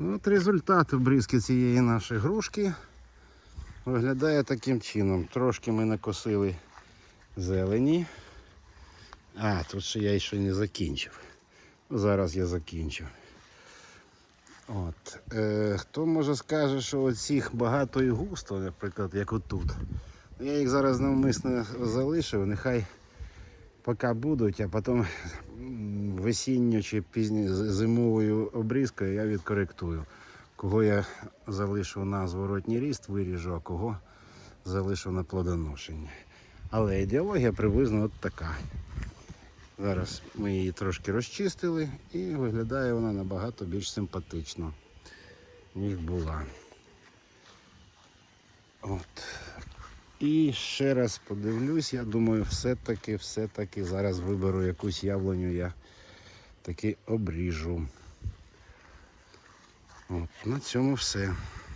Ну, от результат обрізки цієї нашої грушки виглядає таким чином. Трошки ми накосили зелені. А, тут ще я ще не закінчив. Зараз я закінчу. От. Е, хто може скаже, що оцих багато і густо, наприклад, як отут. Я їх зараз навмисно залишив, нехай поки будуть, а потім весінню чи пізньо з- зимовою обрізкою я відкоректую. Кого я залишу на зворотній ріст, виріжу, а кого залишу на плодоношення. Але ідеологія приблизно от така. Зараз ми її трошки розчистили і виглядає вона набагато більш симпатично, ніж була. От. І ще раз подивлюсь, я думаю, все-таки, все-таки зараз виберу якусь яблуню, я таки обріжу. От, на цьому все.